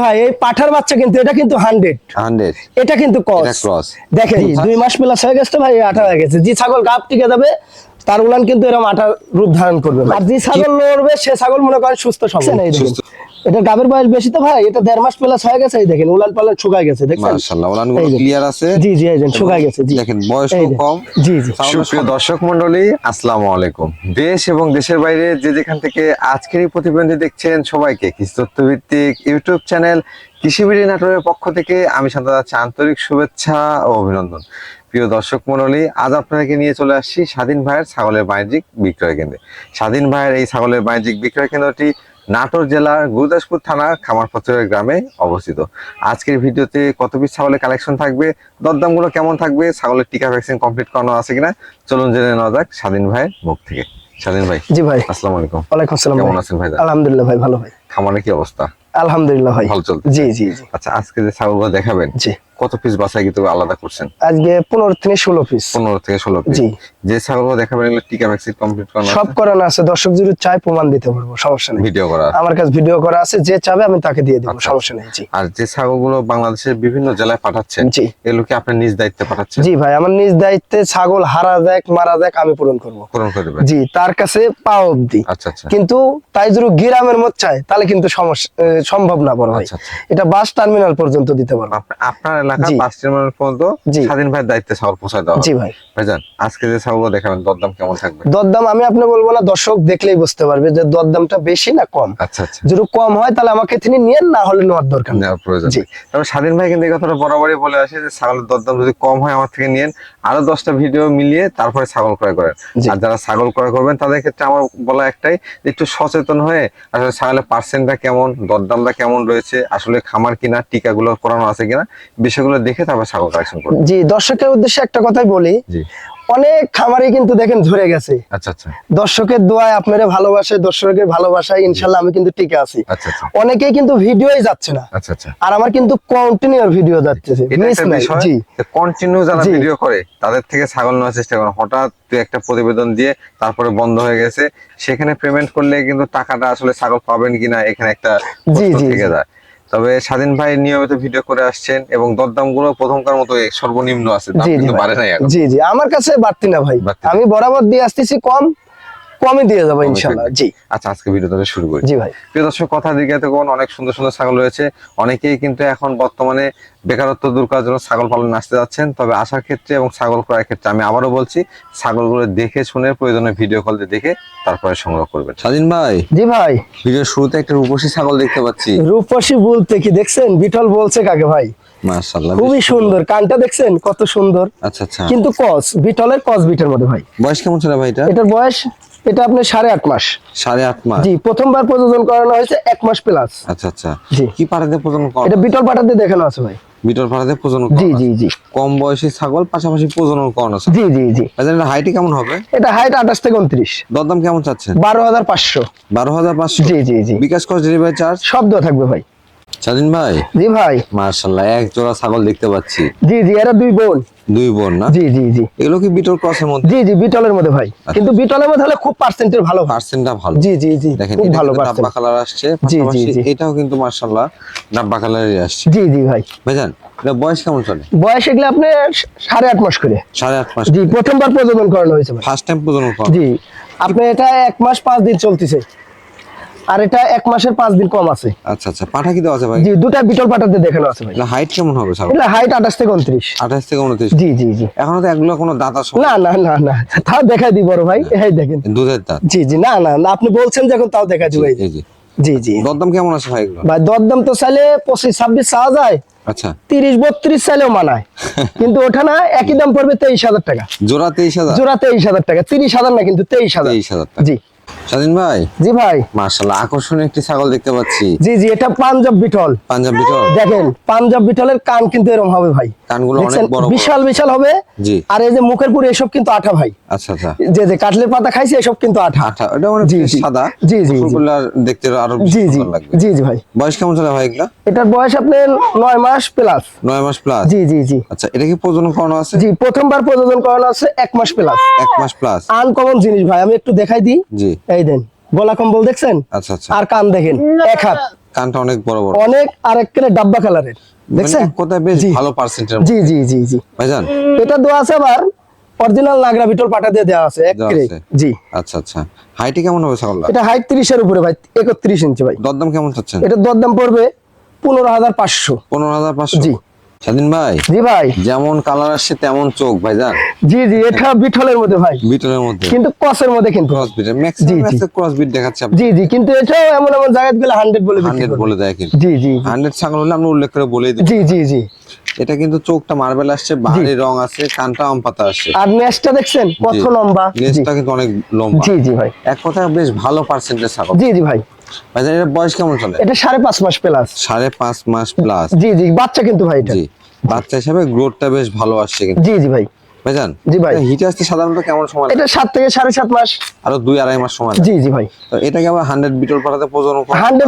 ভাই এই পাঠার বাচ্চা কিন্তু এটা কিন্তু হান্ড্রেড হান্ড্রেড এটা কিন্তু ক্রস দেখেন দুই মাস প্লাস হয়ে গেছে ভাই আঠা হয়ে গেছে। যে ছাগল গাপ টিকে যাবে। তার উলান কিন্তু এরকম আঠার রূপ ধারণ করবে আর যে ছাগল লড়বে সে ছাগল মনে করেন সুস্থ সবল। এই দেখেন। এটা গাবের বয়স বেশি তো ভাই এটা দেড় মাস প্লাস হয়ে গেছে এই দেখেন উলান পালান শুকায় গেছে দেখছেন? মাশাআল্লাহ ওলানগুলো ক্লিয়ার আছে। জি জি এই দেখেন শুকায় গেছে জি। দেখেন বয়স কম। জি জি। সুপ্রিয় দর্শক মন্ডলী আসসালামু আলাইকুম। দেশ এবং দেশের বাইরে যে যেখান থেকে আজকের এই প্রতিবেদনটি দেখছেন সবাইকে কৃষি তথ্য ভিত্তিক ইউটিউব চ্যানেল কৃষিবিড়ি নাটোরের পক্ষ থেকে আমি শান্ত যাচ্ছি আন্তরিক শুভেচ্ছা ও অভিনন্দন। প্রিয় দর্শক মন্ডলী আজ আপনাদেরকে নিয়ে চলে আসছি স্বাধীন ভাইয়ের ছাগলের বাণিজ্যিক বিক্রয় কেন্দ্রে। স্বাধীন ভাইয়ের এই ছাগলের বাণিজ্যিক বিক্রয় কেন্দ্রটি নাটোর জেলার গুরুদাসপুর থানার খামারপত্রের গ্রামে অবস্থিত। আজকের ভিডিওতে কত পিস ছাগলের কালেকশন থাকবে দরদামগুলো কেমন থাকবে ছাগলের টিকা ভ্যাকসিন কমপ্লিট করানো আছে কিনা চলুন জেনে নেওয়া যাক স্বাধীন ভাইয়ের মুখ থেকে। স্বাধীন ভাই জি ভাই। আসসালামু আলাইকুম। ওয়ালাইকুম আসসালাম কেমন আছেন ভাই? আলহামদুলিল্লাহ ভাই ভালো ভাই। খামারের কি অবস্থা? আলহামদুলিল্লাহ ভাই। ভালো চলছে জি জি জি। আচ্ছা আজকে যে ছাগলগুলো দেখাবেন জি। কত পিস বাসায় কিন্তু আলাদা করছেন? আজকে পনেরো থেকে ষোলো পিস পনেরো থেকে ষোলো পিস জি। যে ছাগলগুলো দেখাবেন এগুলো টিকা ভ্যাকসিন কমপ্লিট করানো সব করানো আছে। দর্শক যদি চাই প্রমাণ দিতে পারব সমস্যা নেই। ভিডিও করা আমার কাছে ভিডিও করা আছে যে চাবে আমি তাকে দিয়ে দিব আচ্ছা। সমস্যা নেই জি। আর যে ছাগলগুলো বাংলাদেশের বিভিন্ন জেলায় পাঠাচ্ছেন জি। এগুলো কি আপনার নিজ দায়িত্বে পাঠাচ্ছেন? জি ভাই আমার নিজ দায়িত্বে ছাগল হারা দেখ মারা দেখ আমি পূরণ করব। পূরণ করে দেবেন। জি তার কাছে পাওয়া অব্দি আচ্ছা আচ্ছা। কিন্তু তাই যদি গ্রামের মত চায় তাহলে কিন্তু সমস্যা সম্ভব না বড় ভাই। আচ্ছা, আচ্ছা। এটা বাস টার্মিনাল পর্যন্ত দিতে পারব। আপনার এলাকা জি। পাঁচ কিলোমিটার পর্যন্ত স্বাধীন ভাইয়ের দায়িত্বে ছাগল পৌঁছায় দেওয়া জি ভাই। ভাইজান আজকে যে ছাগলগুলো দেখাবেন দরদাম কেমন থাকবে? দরদাম আমি আপনি বলব না দর্শক দেখলেই বুঝতে পারবে যে দরদামটা বেশি না কম। আচ্ছা আচ্ছা। যদি কম হয় তাহলে আমাকে তিনি নিয়েন না হলে নেওয়ার দরকার নেওয়ার প্রয়োজন। তবে স্বাধীন ভাই কিন্তু এই কথাটা বরাবরই বলে আসে যে ছাগলের দরদাম যদি কম হয় আমার থেকে নিয়েন। আরও দশটা ভিডিও মিলিয়ে তারপরে ছাগল ক্রয় করেন। আর যারা ছাগল ক্রয় করবেন তাদের ক্ষেত্রে আমার বলা একটাই একটু সচেতন হয়ে আসলে ছাগলের পার্সেন্টটা কেমন দরদামটা কেমন রয়েছে আসলে খামার কিনা টিকাগুলো করানো আছে কিনা বিষয়গুলো দেখে তারপর ছাগল কালেকশন করবেন জি দর্শকের উদ্দেশ্যে একটা কথাই বলি। জি। অনেক খামারে কিন্তু দেখেন ধরে গেছে। আচ্ছা আচ্ছা। দর্শকের দোয়ায় আপনারা ভালোবাসে দর্শকের ভালোবাসায় ইনশাল্লাহ আমি কিন্তু টিকে আছি। আচ্ছা আচ্ছা। অনেকেই কিন্তু ভিডিওই যাচ্ছে না। আচ্ছা আচ্ছা। আর আমার কিন্তু কন্টিনিউ ভিডিও যাচ্ছে মিস নাই। জি। কন্টিনিউ যারা ভিডিও করে তাদের থেকে ছাগল নেওয়ার চেষ্টা করে। হঠাৎ তুই একটা প্রতিবেদন দিয়ে তারপরে বন্ধ হয়ে গেছে। সেখানে পেমেন্ট করলে কিন্তু টাকাটা আসলে ছাগল পাবেন কিনা এখানে একটা জি, জি, থেকে জি। যায়। তবে স্বাধীন ভাই নিয়মিত ভিডিও করে আসছেন এবং দরদামগুলো প্রথমকার মতো সর্বনিম্ন আছে জি জি আমার কাছে বাড়তি না ভাই। আমি বরাবর দিয়ে আসতেছি কম কমই দিয়ে যাব ইনশাল্লাহ জি। আচ্ছা আজকে ভিডিও শুরু করি। জি ভাই। প্রিয় দর্শক কথা দিকে কোন অনেক সুন্দর সুন্দর ছাগল রয়েছে। অনেকেই কিন্তু এখন বর্তমানে বেকারত্ব দূর করার জন্য ছাগল পালন আসতে যাচ্ছেন। তবে আসার ক্ষেত্রে এবং ছাগল ক্রয়ের ক্ষেত্রে আমি আবারও বলছি ছাগলগুলো দেখে শুনে প্রয়োজনে ভিডিও কল দেখে তারপরে সংগ্রহ করবেন। স্বাধীন ভাই? জি ভাই। ভিডিও শুরুতে একটা রূপসী ছাগল দেখতে পাচ্ছি। রূপসী বলতে কি দেখছেন? বিঠল বলছে কাকে ভাই? মাশাআল্লাহ খুবই সুন্দর। কানটা দেখছেন? কত সুন্দর। আচ্ছা আচ্ছা। কিন্তু কস বিটলের কস বিটের মধ্যে ভাই। বয়স কেমন ছিল ভাই এটা? এটার বয়স এটা আপনার সাড়ে আট মাস। সাড়ে আট মাস। জি প্রথমবার প্রযোজন করানো হয়েছে এক মাস প্লাস আচ্ছা আচ্ছা। জি। কি পাড়াতে প্রজনন কর এটা বিটল পাটাতে দেখানো আছে ভাই। বিটল পাড়াতে প্রজনন জি জি। জি। কম বয়সী ছাগল পাশাপাশি প্রজনন করানো আছে? জি জি জি। হাইটে কেমন হবে? এটা হাইট আঠাশ থেকে উনত্রিশ। দরদাম কেমন চাচ্ছেন? বারো হাজার পাঁচশো। বারো হাজার পাঁচশো? জি জি জি। বিকাশ খরচ ডেলিভারি চার্জ শব্দ থাকবে ভাই। স্বাধীন ভাই? জি ভাই। মার্শাল্লাহ এক জোড়া ছাগল দেখতে পাচ্ছি। জি জি এরা দুই বোন। দুই বোন না? জি জি জি। এগুলো কি বিটল ক্রসের মধ্যে? জি জি বিটলের মধ্যে ভাই। কিন্তু বিটলের মধ্যে হলে খুব পার্সেন্টের ভালো পার্সেন্টটা ভালো। জি জি জি দেখেন খুব ভালো কালার আসছে। জি, জি, জি। এটাও কিন্তু মার্শাল্লাহ কালারই আসছে। জি জি ভাই। ভাইজান বয়স কেমন চলে? বয়স এগুলো আপনি সাড়ে আট মাস করে। সাড়ে আট মাস জি প্রথমবার প্রযোজন করানো হয়েছে ফার্স্ট টাইম প্রজনন করা জি আপনি এটা এক মাস পাঁচ দিন চলতেছে। আর এটা এক মাসের পাঁচ দিন কম আছে। আচ্ছা আচ্ছা পাঠা কি দেওয়া আছে ভাই? জি দুটা বিটল পাটাতে দেখানো আছে ভাই। হাইট কেমন হবে ছাগল এটা হাইট আঠাশ থেকে উনত্রিশ। আঠাশ থেকে উনত্রিশ? জি জি জি। এখনও তো এগুলো কোনো দাঁতা সম- না না না না। তাও দেখা দিই বড় ভাই। এই দেখেন। দুধের দাঁত। জি জি না না না, আপনি বলছেন যখন তাও দেখা দিই এই যে। জি জি। দরদাম কেমন আছে ভাই এগুলো? ভাই দরদাম তো চাইলে পঁচিশ ছাব্বিশ চাওয়া যায়। আচ্ছা। তিরিশ বত্রিশ চাইলেও মানায়। কিন্তু ওঠা না একই দাম পড়বে তেইশ হাজার টাকা। জোড়া তেইশ হাজার? জোড়া তেইশ হাজার টাকা। তিরিশ হাজার না কিন্তু তেইশ হাজার। তেইশ হাজার টাকা। জি। স্বাধীন ভাই? জি ভাই। আকর্ষণীয় একটি ছাগল দেখতে পাচ্ছি। জি জি এটা পাঞ্জাব বিটল। পাঞ্জাব বিটল? দেখেন পাঞ্জাব বিটলের কান কিন্তু এরকম হবে ভাই। কানগুলো অনেক বড়। বিশাল বিশাল হবে। জি। আর এই যে মুখের পুরে এসব কিন্তু আঠা ভাই। আচ্ছা আচ্ছা। যে যে কাটলের পাতা খাইছে এসব কিন্তু আঠা। আঠা এটা মানে। সাদা। জি, জি। ফুলগুলো দেখতে আরও জি জি। জি জি ভাই। বয়স কেমন চলে ভাই এগুলা? এটার বয়স আপনার নয় মাস প্লাস নয় মাস প্লাস জি জি জি। আচ্ছা এটা কি প্রজনন করানো আছে? জি প্রথমবার প্রযোজন করানো আছে এক মাস প্লাস এক মাস প্লাস আনকমন জিনিস ভাই আমি একটু দেখাই দিই। জি। এই দেন গলা কম্বল দেখছেন? আচ্ছা আচ্ছা। আর কান দেখেন এক হাত। কানটা অনেক বড় বড়। অনেক আর একটা ডাব্বা কালারের। মানে দেখছেন? এক কথায় বেশ ভালো পার্সেন্টের জি জি জি জি। ভাইজান। এটা দেওয়া আছে আবার অরিজিনাল নাগরা বিটল পাটা দিয়ে দেওয়া আছে এক জি। আচ্ছা আচ্ছা। হাইটে কেমন হবে ছাগলটা এটা হাইট 30 এর উপরে ভাই একত্রিশ ইঞ্চি ভাই। দরদাম কেমন চাচ্ছেন? এটার দরদাম পড়বে পনেরো হাজার পাঁচশো। পনেরো হাজার পাঁচশো? জি। স্বাধীন ভাই? জি ভাই। যেমন কালার আসছে তেমন চোখ ভাইজান। জি জি এটা বিঠলের মধ্যে ভাই। বিটলের মধ্যে? কিন্তু কসের মধ্যে কিন্তু। ক্রস বিট ম্যাক্সিমাম জি, জি। ক্রস বিট দেখাচ্ছে জি জি কিন্তু এটাও এমন এমন জায়গায় গেলে হান্ড্রেড বলে বিক্রি হান্ড্রেড করবে। বলে দেয় কিন্তু। জি জি হান্ড্রেড ছাগল হলে আমরা উল্লেখ করে বলেই দিই জি জি জি। এটা কিন্তু চোখটা মার্বেল আসছে বাহারি রং আছে কানটা আম পাতা আসছে। আর ম্যাচটা দেখছেন? কত লম্বা। লেজটা কিন্তু অনেক লম্বা। জি জি ভাই। এক কথা বেশ ভালো পার্সেন্টেজ ছাগল। জি জি ভাই। ভাইজান এর বয়স কেমন চলে? এটা সাড়ে পাঁচ মাস প্লাস সাড়ে পাঁচ মাস প্লাস জি জি বাচ্চা কিন্তু ভাই এটা। জি বাচ্চা হিসাবে গ্রোথটা বেশ ভালো আসছে কিন্তু। জি জি ভাই। ভাইজান জি ভাই। হিটে আসতে সাধারণত কেমন সময় লাগে? এটা সাত থেকে সাড়ে সাত মাস। আরও দুই আড়াই মাস সময় লাগে। জি জি ভাই। তো এটাকে আবার বিটল পাঠাতে প্রজনন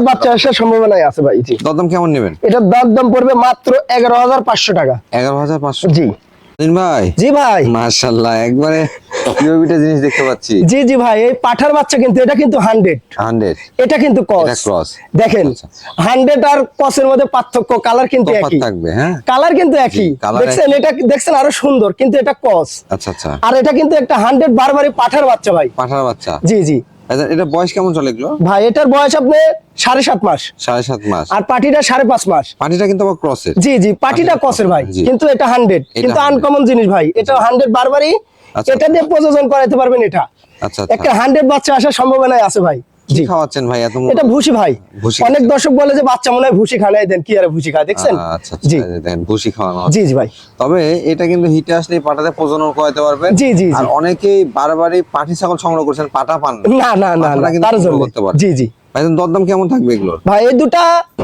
বাচ্চা আসার সম্ভাবনাই আছে ভাই জি। দরদাম কেমন নেবেন? এটার দাম দাম পড়বে মাত্র এগারো হাজার পাঁচশো টাকা। এগারো হাজার পাঁচশো জি। দিন ভাই? জি ভাই। মাশাল্লাহ একবারে পিওবিটা জিনিস দেখতে পাচ্ছি। জি জি ভাই এই পাঠার বাচ্চা কিন্তু এটা কিন্তু হান্ড্রেড হান্ড্রেড এটা কিন্তু ক্রস দেখেন। হান্ড্রেড আর মধ্যে পার্থক্য কালার কিন্তু একই। থাকবে হ্যাঁ? কালার কিন্তু একই। দেখছেন এটা দেখছেন আরও সুন্দর কিন্তু এটা কস আচ্ছা আচ্ছা। আর এটা কিন্তু একটা হান্ড্রেড বারবারই পাঠার বাচ্চা ভাই। পাঠার বাচ্চা? জি জি। এটা বয়স কেমন চলে এগুলো? ভাই এটার বয়স আপনি সাড়ে সাত মাস। সাড়ে সাত মাস। আর পাটিটা সাড়ে পাঁচ মাস। পাটিটা কিন্তু আবার ক্রসের। জি জি পাটিটা ক্রসের ভাই কিন্তু এটা হান্ড্রেড কিন্তু আনকমন জিনিস ভাই এটা হান্ড্রেড বারবারই আচ্ছা। এটা দিয়ে প্রযোজন করাতে পারবেন এটা। আচ্ছা একটা আচ্ছা হান্ড্রেড বাচ্চা আসার সম্ভাবনাই আছে ভাই। কি খাওয়াচ্ছেন ভাই? এত এটা ভুসি ভাই। অনেক দর্শক বলে যে বাচ্চা মনে হয় ভুসি খানাই দেন কি আর ভুসি খায়? দেখছেন? আচ্ছা জি। দেন দেখেন ভুসি খাওয়ানো জি জি ভাই। তবে এটা কিন্তু হিটে আসলে পাটাতে প্রজনন করাতে পারবেন জি, জি। আর অনেকেই বারবারই পাটি ছাগল সংগ্রহ করছেন পাটা পান না। না না তার জন্য। করতে পারবে। জি জি। ভাই দরদাম কেমন থাকবে এগুলোর? ভাই এই দুটা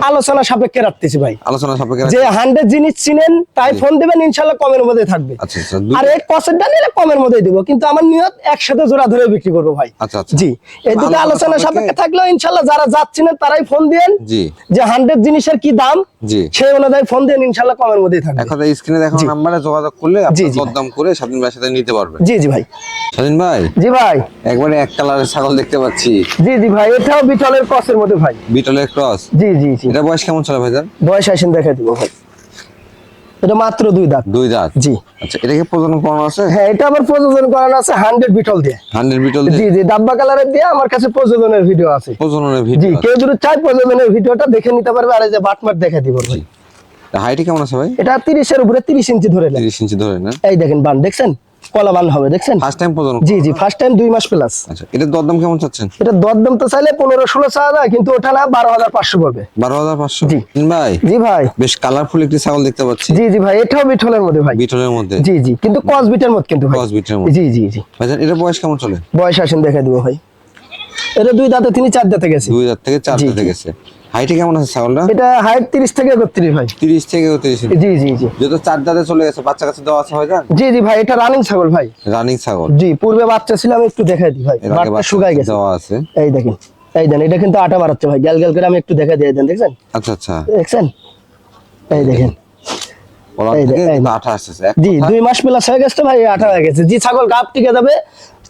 আলোচনা সাপেক্ষে রাখতেছি ভাই। আলোচনা সাপেক্ষে যে হান্ড্রেড জিনিস চিনেন তাই ফোন দিবেন ইনশাল্লাহ কমের মধ্যে থাকবে। আচ্ছা আচ্ছা দুই- আর এই কসেরটা নিলে কমের মধ্যে দিব কিন্তু আমার নিয়ত একসাথে জোড়া ধরে বিক্রি করব ভাই। আচ্ছা জি। এই দুটো আলোচনা আলোচনা সাপেক্ষে- সাপেক্ষে থাকলেও ইনশাল্লাহ যারা যাচ্ছিলেন তারাই ফোন দিয়েন। যে হান্ড্রেড জিনিসের কি দাম জি। সেই অনুযায়ী ফোন দেন ইনশাল্লাহ কমের মধ্যেই থাকবে। এক স্ক্রিনে দেখানো নাম্বারে যোগাযোগ করলে আপনি দরদাম করে স্বাধীন ভাইয়ের সাথে নিতে পারবেন। জি জি ভাই। স্বাধীন ভাই জি ভাই। একবারে এক কালারের ছাগল দেখতে পাচ্ছি। জি জি ভাই এটাও বিটলের কসের মধ্যে ভাই। বিটলের ক্রস জি জি জি। এটা বয়স কেমন চলে ভাইজান? বয়স আসেন দেখা দিব ভাই। এটা মাত্র দুই দাঁত। দুই দাঁত? জি। আচ্ছা এটাকে প্রজনন করানো আছে? হ্যাঁ এটা আবার প্রযোজন করানো আছে হান্ড্রেড বিটল দিয়ে। হান্ড্রেড বিটল জি জি ডাব্বা কালারের দিয়ে আমার কাছে প্রযোজনের ভিডিও আছে। প্রজননের ভিডিও জি কেউ যদি চাই প্রযোজনের ভিডিওটা দেখে নিতে পারবে আর এই যে বাটমার দেখা দিব ভাই। হাইটে কেমন আছে ভাই? এটা তিরিশের উপরে তিরিশ ইঞ্চি ধরে নেন তিরিশ ইঞ্চি ধরে না এই দেখেন বান দেখছেন? কলা বান হবে দেখছেন? ফার্স্ট টাইম প্রজনন জি জি ফার্স্ট টাইম দুই মাস প্লাস আচ্ছা এটার দরদাম কেমন চাচ্ছেন? এটা দরদাম তো চাইলে পনেরো ষোলো চাওয়া যায় কিন্তু ওটা না বারো হাজার পাঁচশো পড়বে। বারো হাজার পাঁচশো? জি। ভাই? জি ভাই। বেশ কালারফুল একটি ছাগল দেখতে পাচ্ছি। জি জি ভাই এটাও বিটলের মধ্যে ভাই। বিটলের মধ্যে? জি জি কিন্তু কস বিটের মধ্যে কিন্তু ভাই। ক্রস বিটের মধ্যে। জি জি জি। ভাইজান এটা বয়স কেমন চলে? বয়স আসেন দেখা দিব ভাই। এটা দুই দাঁতে তিনি চার দাঁতে গেছে। দুই হাজার থেকে চার জি। গেছে। হাইটে কেমন আছে ছাগলটা? এটা হাইট তিরিশ থেকে একত্রিশ ভাই। তিরিশ থেকে তিরিশ জি জি জি। যেহেতু চার দাঁতে চলে গেছে বাচ্চা কাছে দেওয়া আছে ভাইজান জি জি ভাই এটা রানিং ছাগল ভাই। রানিং ছাগল। জি পূর্বে বাচ্চা ছিল আমি একটু দেখাই দিই ভাই। বাচ্চা শুকাই গেছে। দেওয়া আছে। এই দেখেন এই দেন এটা কিন্তু আটা বাড়াচ্ছে ভাই। গ্যাল গ্যাল করে আমি একটু দেখা দিয়ে দেন দেখছেন? আচ্ছা আচ্ছা। দেখছেন? এই দেখেন। আঠা জি দুই মাস প্লাস হয়ে গেছে ভাই আটা হয়ে গেছে। জি ছাগল গাপ টিকে যাবে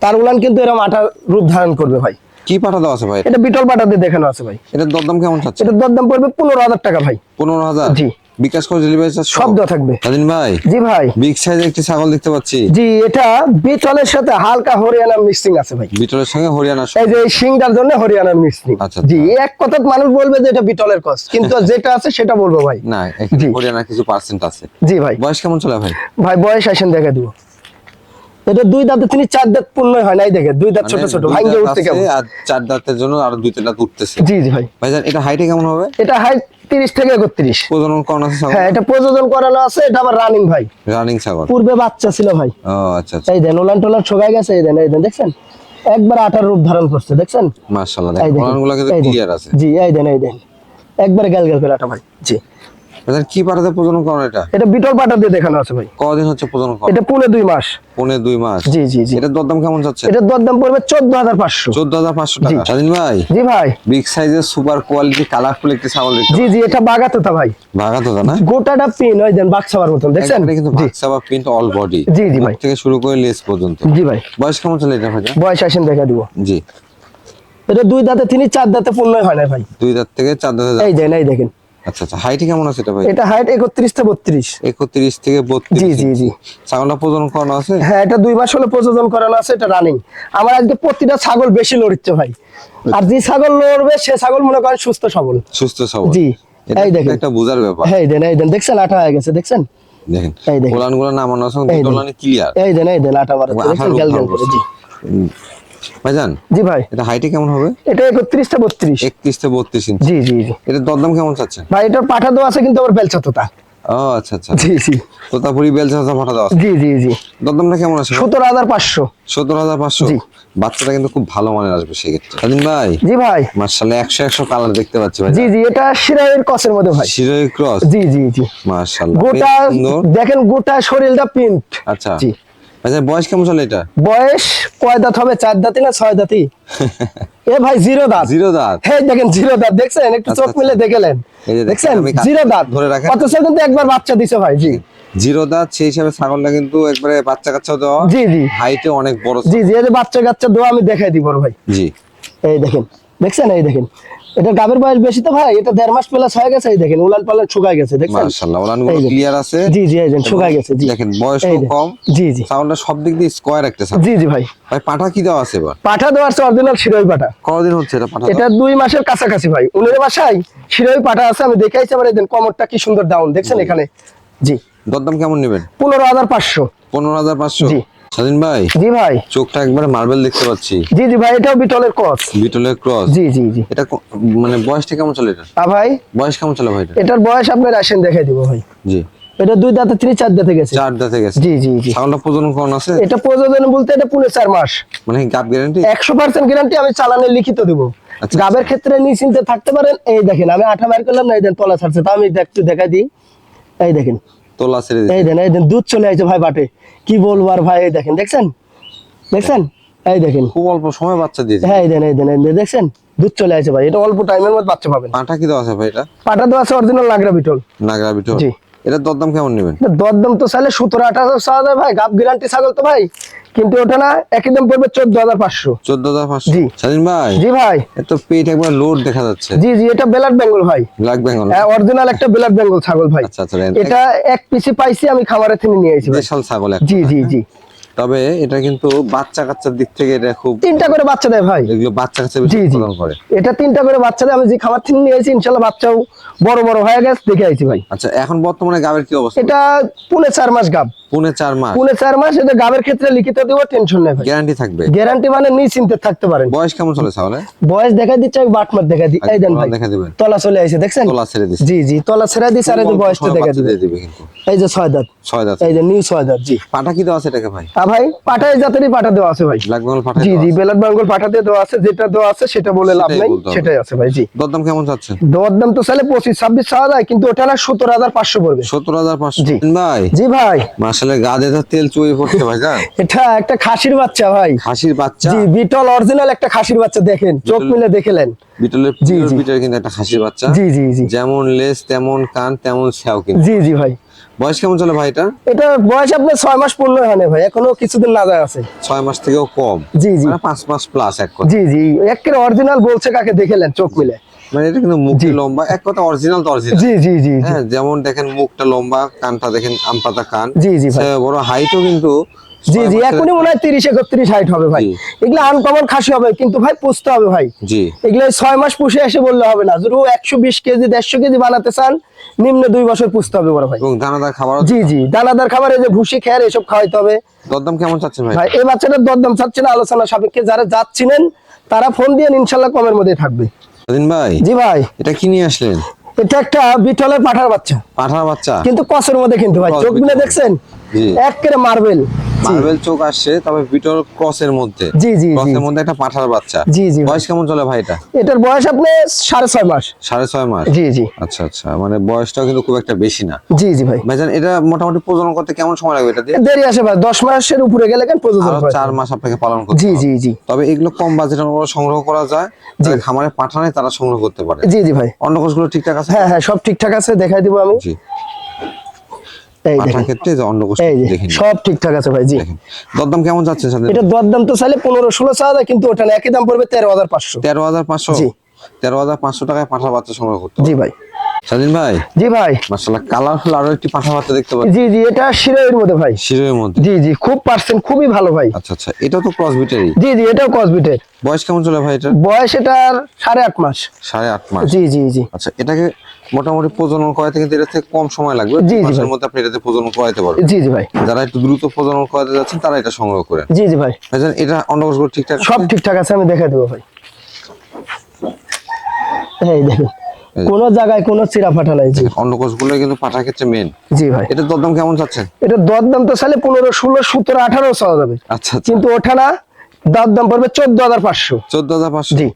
তার উলান কিন্তু এরকম আটা রূপ ধারণ করবে ভাই। কি পাঠা দেওয়া আছে ভাই? এটা বিটল পাটা দিয়ে দেখানো আছে ভাই। এটার দরদাম কেমন চাচ্ছে? এটার দরদাম পড়বে পনেরো হাজার টাকা ভাই। পনেরো হাজার? জি। বিকাশ করে ডেলিভারি চার্জ সব দেওয়া থাকবে। স্বাধীন ভাই? জি ভাই। বিগ সাইজের একটি ছাগল দেখতে পাচ্ছি। জি এটা বিটলের সাথে হালকা হরিয়ানা মিক্সিং আছে ভাই। বিটলের সঙ্গে হরিয়ানা এই যে সিংটার জন্য হরিয়ানার মিক্সিং আচ্ছা, জি আচ্ছা। এক কথা মানুষ বলবে যে এটা বিটলের কস কিন্তু যেটা আছে সেটা বলব ভাই। না এখানে হরিয়ানা কিছু পার্সেন্ট আছে। জি ভাই। বয়স কেমন চলে ভাই? ভাই বয়স আসেন দেখা দিব। এটা দুই দাঁতে তিনি চার দাঁত পূর্ণ হয় নাই দেখে দুই দাঁত ছোট মানে ছোট ভাঙ্গে উঠতে কেমন? আর চার দাঁতের জন্য আরও দুই দাঁত উঠতেছে। জি জি ভাই। ভাইজান এটা হাইটে কেমন হবে? এটা হাইট তিরিশ থেকে একত্রিশ। প্রজনন করানো আছে? হ্যাঁ এটা প্রযোজন করানো আছে এটা আবার রানিং ভাই। রানিং ছাগল। পূর্বে বাচ্চা ছিল ভাই। ও আচ্ছা আচ্ছা। এই দেন ওলান টোলান শোকাই গেছে এই দেন এই দেন দেখছেন? একবার আটার রূপ ধারণ করছে দেখছেন? মাশাআল্লাহ দেখেন কিন্তু ক্লিয়ার আছে। জি এই দেন এই দেন। একবার গ্যাল গ্যাল করে আটা ভাই। জি। ভাইজান কি পাঠাতে প্রজনন করানো এটা? এটা বিটল পাটা দিয়ে দেখানো আছে ভাই। হচ্ছে প্রজনন করা? এটা পুনে দুই মাস। পৌনে দুই মাস? জি জি জি। এটার দরদাম কেমন যাচ্ছে? এটার দরদাম পড়বে চোদ্দ হাজার পাঁচশো। চোদ্দ হাজার পাঁচশো জি। টাকা স্বাধীন ভাই? জি ভাই। বিগ সাইজের সুপার কোয়ালিটি কালারফুল একটি ছাগল জি জি এটা বাগাতোতা ভাই। ভাগা তো না? গোটাটা পিন ওই দেন বাক্সাবার মতন দেখছেন? একবারে কিন্তু বা অল বডি জি, জি ভাই। থেকে শুরু করে লেস পর্যন্ত। জি ভাই। বয়স কেমন চলে এটা ভাইজান? বয়স আসেন দেখা দিব। জি। এটা দুই দাঁতে তিনি চার দাঁতে পূর্ণ হয় না ভাই। দুই দাঁত থেকে চার দাঁতে এই দেন এই দেখেন। আচ্ছা আচ্ছা হাইটে কেমন আছে এটা ভাই? এটা হাইট একত্রিশ থেকে বত্রিশ। একত্রিশ থেকে বত্রিশ জি জি জি। ছাগলটা প্রজনন করানো আছে? হ্যাঁ এটা দুই মাস হলে প্রযোজন করানো আছে এটা রানিং আমার আজকে প্রতিটা ছাগল বেশি লড়ছে ভাই। আর যে ছাগল লড়বে সে ছাগল মনে করেন সুস্থ সবল। সুস্থ সবল। জি এই দেখেন। একটা বোঝার ব্যাপার। হ্যাঁ দেন এই দেন দেখছেন আঠা হয়ে গেছে দেখছেন? দেখেন এই দেখেন। গোলান গোলান নামানো আছে এই ক্লিয়ার এই দেন এই দেন মারাচ্ছে দেখছেন? গ্যাল গ্যাল জি। ভাইজান জি ভাই। এটা হাইটে কেমন হবে? এটা একত্রিশ থেকে বত্রিশ। একত্রিশ থেকে বত্রিশ ইঞ্চি জি জি জি। এটা দরদাম কেমন চাচ্ছেন? ভাই এটার পাঠা দেওয়া আছে কিন্তু আবার বেলচা তোতা ও আচ্ছা আচ্ছা। জি জি। তোতাপুরি বেলচা দেওয়া আছে। জি জি জি। দরদামটা কেমন আছে? সতেরো হাজার পাঁচশো। সত্তর হাজার পাঁচশো? জি। বাচ্চাটা কিন্তু খুব ভালো মানের আসবে সেক্ষেত্রে। স্বাধীন ভাই জি ভাই। মার্শাল্লাহ একশো একশো কালার দেখতে পাচ্ছি ভাই জি জি এটা সিরাইয়ের কসের মধ্যে ভাই। শিরোই ক্রস জি জি জি। মার্শাল্লাহ গোটা দেখেন গোটা শরীরটা প্রিন্ট আচ্ছা। জি। আচ্ছা বয়স কেমন চলে এটা? বয়স কয় দাঁত হবে? চার দাঁতি না ছয় দাঁতি এ ভাই জিরো দাঁত। জিরো দাঁত? হ্যাঁ দেখেন জিরো দাঁত দেখছেন? একটু আচ্ছা, চোখ আচ্ছা। মিলে দেখেলেন দেখছেন? জিরো দাঁত। ধরে রাখেন। অথচ কিন্তু একবার বাচ্চা দিছে ভাই জি। জিরো দাঁত সেই হিসাবে ছাগলটা কিন্তু একবারে বাচ্চা কাচ্চা দেওয়া। জি জি। হাইটে অনেক বড় জি জি এই যে বাচ্চা কাচ্চা দোয়া আমি দেখাই দিব ভাই। জি। এই দেখেন দেখছেন? এই দেখেন। এটা গাবের বয়স বেশি তো ভাই এটা দেড় মাস প্লাস হয়ে গেছে এই দেখেন উলান পালান শুকায় গেছে ওলানগুলো এই যে। ক্লিয়ার আছে? জি জি এই শুকায় গেছে জি। দেখেন বয়স কম। জি জি। ছাগলটা সব দিক দিয়ে স্কোয়ার একটা ছাগল জি জি ভাই। ভাই পাঠা কি দেওয়া আছে এবার? পাঠা দেওয়ার অরিজিনাল শিরোই পাঠা। কতদিন হচ্ছে এটা পাঠা এটা দুই মাসের কাছাকাছি ভাই। উনের বাসায় শিরোই পাঠা আছে আমি দেখাইছি আমার দেন কমরটা কি সুন্দর ডাউন দেখছেন এখানে? জি। দরদাম কেমন নেবেন? পনেরো হাজার পাঁচশো। পনেরো হাজার পাঁচশো? জি। স্বাধীন ভাই? জি ভাই। চোখটা একবারে মার্বেল দেখতে পাচ্ছি। জি জি ভাই এটাও বিটলের কস বিটলের ক্রস জি জি জি। এটা মানে বয়সটা কেমন চলে এটা আ ভাই? বয়স কেমন চলে ভাই এটা? এটার বয়স আপনার আসেন দেখাই দিব ভাই। জি। এটা দুই দাঁতে তিনি চার দাঁতে গেছে। চার দাঁতে গেছে। জি জি জি। ছাগলটা প্রজনন করণ আছে? এটা প্রযোজন বলতে এটা পুনে চার মাস। মানে গাপ গ্যারান্টি একশো পার্সেন্ট গ্যারান্টি আমি চালানে লিখিত দিব। আচ্ছা। গাবের ক্ষেত্রে নিশ্চিন্তে থাকতে পারেন। এই দেখেন আমি আঠা বের করলাম না এই দেন তলা ছাড়ছে। তা আমি একটু দেখাই দিই। এই দেখেন। তোলা ছেড়ে এই দেন এই দেন দুধ চলে আসছে ভাই বাটে। কি বলব আর ভাই এই দেখেন দেখছেন? দেখছেন? এই দেখেন। খুব অল্প সময় বাচ্চা দিয়েছে। হ্যাঁ এই দেন এই দেন এই দেন, দেখছেন? দুধ চলে আসে ভাই এটা অল্প টাইমের মধ্যে বাচ্চা পাবেন। পাটা কি দেওয়া আছে ভাই এটা? পাটা দেওয়া আছে অরিজিনাল নাগরা বিটল। নাগরা বিটল। জি। এটা দরদাম কেমন নেবেন? দরদাম তো চাইলে সতেরো আঠারো চাওয়া যায় ভাই। গাব গ্যারান্টি ছাগল তো ভাই। কিন্তু ওটা না একই দাম পড়বে চোদ্দ হাজার পাঁচশো। চোদ্দ হাজার পাঁচশো? জি। স্বাধীন ভাই জি ভাই। এত পেট একবার লোড দেখা যাচ্ছে। জি জি এটা বেলার বেঙ্গল ভাই। ব্ল্যাক বেঙ্গল। অরিজিনাল একটা বেলার বেঙ্গল ছাগল ভাই। আচ্ছা আচ্ছা এটা এক পিসি পাইছি আমি খামারে থেকে নিয়ে এসেছি ভাই। দেশাল ছাগল জি জি জি। তবে এটা কিন্তু বাচ্চা কাচ্চার দিক থেকে এটা খুব তিনটা করে বাচ্চা দেয় ভাই। এগুলো বাচ্চা কাচ্চা বেশি উৎপাদন করে। এটা তিনটা করে বাচ্চা দেয়। আমি যে খামার থেকে নিয়ে এসেছি ইনশাল্লাহ বাচ্চাও বড় বড় হয়ে গেছে দেখে আইছি ভাই। আচ্ছা এখন বর্তমানে গাবের কি অবস্থা? এটা পুনে চার মাস গাব। পুনে চার মাস? পুনে চার মাস এটা গাবের ক্ষেত্রে লিখিত দেবো টেনশন নেই ভাই। গ্যারান্টি থাকবে? গ্যারান্টি মানে নিশ্চিন্তে থাকতে পারেন। বয়স কেমন চলে ছাগলে বয়স দেখা দিচ্ছে আমি বাটমার দেখা দিই এই দেন ভাই। দেখা দিবেন। তলা চলে আসে দেখছেন? তোলা ছেড়ে দিচ্ছে জি জি তলা ছেড়ে দিচ্ছে আর এই বয়সটা সময় দেখা দিবে এই যে ছয় দাঁত। ছয় দাঁত। এই যে নিউ ছয় দাঁত জি। পাটা কি দেওয়া আছে এটাকে ভাই? ভাই পাঠাই জাতেরই পাঠা দেওয়া আছে ভাই। জি জি বেলার বেঙ্গল পাঠাতে দেওয়া আছে যেটা দেওয়া আছে সেটা বলে লাভ নাই সেটাই আছে ভাই জি। দরদাম কেমন চাচ্ছেন দেওয়ার তো চাইলে পঁচিশ ছাব্বিশ চাওয়া যায় কিন্তু ওটা না সত্তর হাজার পাঁচশো পড়বে। সত্তর হাজার পাঁচশো। জি। ভাই। জি ভাই। মাসালে গা দিয়ে তেল চুয়ে পড়ছে ভাই এটা একটা খাসির বাচ্চা ভাই। হাসির বাচ্চা? জি বিটল অরিজিনাল একটা খাসির বাচ্চা দেখেন চোখ মিলে দেখলেন বিটলের। বিটের কিন্তু একটা হাসির বাচ্চা। জি জি জি। যেমন লেস তেমন কান তেমন ছ্যাও কিন্তু। জি জি ভাই। বয়স কেমন চলে ভাই এটা? এটা বয়স আপনার ছয় মাস পূর্ণ হয় না ভাই এখনও কিছুদিন না যায় আছে। ছয় মাস থেকেও কম? জি জি। মানে পাঁচ মাস প্লাস এক জি জি একেবারে অরিজিনাল বলছে কাকে দেখেলেন চোখ মিলে। মানে এটা কিন্তু মুখটি লম্বা এক কথা অরিজিনাল তো অরিজিনাল জি জি জি হ্যাঁ যেমন দেখেন মুখটা লম্বা কানটা দেখেন আম পাতা কান। জি জি বড় হাইটও কিন্তু জি জি এখনই মনে হয় তিরিশ একত্রিশ হাইট হবে ভাই। এগুলো আনকমন খাসি হবে কিন্তু ভাই পুষতে হবে ভাই। জি। এগুলো ছয় মাস পুষে এসে বললে হবে না। যদি একশো বিশ কেজি দেড়শো কেজি বানাতে চান নিম্ন দুই বছর পুষতে হবে বড় ভাই। এবং দানাদার খাবার জি জি দানাদার খাবার এই যে ভুসি খেয়ার এসব খাওয়াইতে হবে। দরদাম কেমন চাচ্ছেন ভাই? ভাই এই বাচ্চাটার দরদাম চাচ্ছে না আলোচনা সাপেক্ষে যারা যাচ্ছিলেন তারা ফোন দিয়ে ইনশাল্লাহ কমের মধ্যে থাকবে। ভাই? জি ভাই। এটা কি নিয়ে আসলেন? এটা একটা বিটলের পাঠার বাচ্চা। পাঠার বাচ্চা? কিন্তু কসের মধ্যে কিন্তু ভাই চোখ মিলে দেখছেন? মার্বেল। মার্বেল চোখ আসছে তবে বিটল মধ্যে। জি, জি। ক্রসের মধ্যে একটা পাঠার বাচ্চা। জি, জি, বয়স কেমন চলে ভাই এটা? এটার বয়স আপনি সাড়ে ছয় মাস। সাড়ে ছয় মাস? জি জি। আচ্ছা আচ্ছা। মানে বয়সটাও কিন্তু খুব একটা বেশি না। জি জি ভাই। ভাইজান এটা মোটামুটি প্রজনন করতে কেমন সময় লাগবে এটা দেরি আসে ভাই। দশ মাসের উপরে গেলে কেন প্রযোজন আরও হয়। চার মাস আপনাকে পালন করতে জি জি জি। তবে এগুলো কম বাজেটের মধ্যে সংগ্রহ করা যায়। যারা খামারে পাঠানে তারা সংগ্রহ করতে পারে। জি জি ভাই। অন্ডকোষগুলো ঠিকঠাক আছে? হ্যাঁ হ্যাঁ সব ঠিকঠাক আছে দেখাই দিব আমি। জি। পাঠার ক্ষেত্রে যে দেখেন সব ঠিকঠাক আছে ভাই জি। দরদাম কেমন যাচ্ছে সাথে? এটা দরদাম তো চাইলে পনেরো ষোলো চাওয়া যায় কিন্তু ওটা একই দাম পড়বে তেরো হাজার পাঁচশো। তেরো হাজার পাঁচশো? জি। তেরো হাজার পাঁচশো টাকায় পাঠা বাচ্চা সংগ্রহ করতে জি ভাই। স্বাধীন ভাই? জি ভাই। মাসাল্লাহ কালারফুল আরও একটি পাঠা বাচ্চা দেখতে পাচ্ছি। জি জি এটা শিরোয়ের মধ্যে ভাই। শিরের মধ্যে? জি জি খুব পার্সেন্ট খুবই ভালো ভাই। আচ্ছা আচ্ছা এটাও তো ক্রস বিটারই জি জি এটাও কসবিটের বয়স কেমন চলে ভাই এটা বয়স এটার সাড়ে আট মাস। সাড়ে আট মাস। জি জি জি। আচ্ছা এটাকে মোটামুটি প্রজনন করাতে কিন্তু এটা থেকে কম সময় লাগবে। জি, জি মাসের মধ্যে আপনি এটাতে প্রজনন করাতে পারবেন। জি জি ভাই। যারা একটু দ্রুত প্রজনন করাতে যাচ্ছেন তারা এটা সংগ্রহ করেন জি জি ভাই। ভাইজান এটা অন্ডকোষগুলো ঠিকঠাক সব ঠিকঠাক আছে আমি দেখে দেবো ভাই। এই দেখুন। কোনো জায়গায় কোনো চিরা ফাটা নাই জি। অন্ডকোষগুলো কিন্তু পাঠার ক্ষেত্রে মেন জি ভাই। এটার দরদাম কেমন চাচ্ছেন এটা দরদাম তো সালে পনেরো ষোলো সতেরো আঠারো চাওয়া যাবে। আচ্ছা আচ্ছা। কিন্তু ওঠা না দর দাম পড়বে চোদ্দ হাজার পাঁচশো। চোদ্দ হাজার পাঁচশো? জি।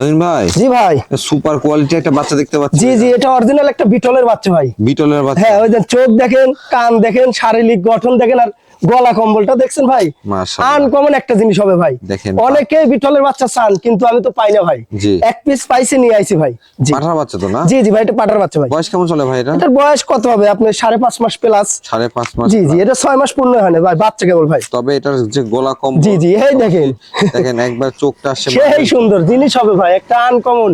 ভাই? জি ভাই। সুপার কোয়ালিটি একটা বাচ্চা দেখতে পাচ্ছি। জি জি এটা অরিজিনাল একটা বিটলের বাচ্চা ভাই। বিটলের বাচ্চা। হ্যাঁ ওই চোখ দেখেন কান দেখেন শারীরিক গঠন দেখেন আর গলা কম্বলটা দেখছেন ভাই? আনকমন একটা জিনিস হবে ভাই। অনেকে বিটলের বাচ্চা চান কিন্তু আমি তো পাই না ভাই। এক পিস পাইছে নিয়ে আইছি ভাই। পাঠার বাচ্চা তো না? জি জি ভাই এটা পাটার বাচ্চা ভাই। বয়স কেমন চলে ভাই এটা? এটার বয়স কত হবে? আপনার সাড়ে পাঁচ মাস প্লাস সাড়ে পাঁচ মাস জি জি এটা ছয় মাস পূর্ণ হয় না ভাই বাচ্চা কেবল ভাই। তবে এটার যে গলা কম জি জি এই দেখেন। দেখেন একবার চোখটা আসছে সেই সুন্দর জিনিস হবে ভাই একটা আনকমন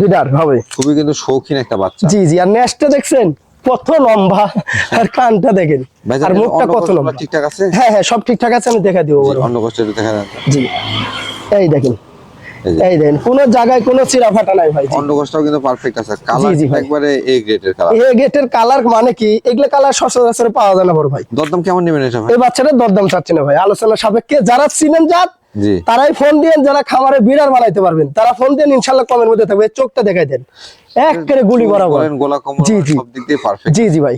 বিডার হবে। খুবই কিন্তু শৌখিন একটা বাচ্চা। জি জি আর নেস্টটা দেখছেন? কত লম্বা আর কানটা দেখেন। আর মুখটা কত লম্বা? ঠিকঠাক আছে? হ্যাঁ হ্যাঁ সব ঠিকঠাক আছে আমি দেখা দিব অন্য কষ্ট দেখা জি। এই দেখেন। এই দেখেন কোন জায়গায় কোনো চিরা ফাটা নাই ভাই। অন্য কিন্তু পারফেক্ট আছে। কালার একবারে এ গ্রেডের কালার এই গেটের কালার মানে কি? এগুলো কালার সচরাচর পাওয়া যায় না বড় ভাই। দরদাম কেমন নেবেন এটা ভাই? এই দরদাম চাচ্ছে না ভাই। আলোচনা সাপেক্ষে যারা চিনেন জাত তারাই ফোন দিয়ে যারা খামারে বিড়ার বানাইতে পারবেন তারা ফোন দিয়ে ইনশাল্লাহ কমের মধ্যে থাকবে চোখটা দেখাই দেন। এক করে গুলি বরাবর। জি, জি। জি জি ভাই।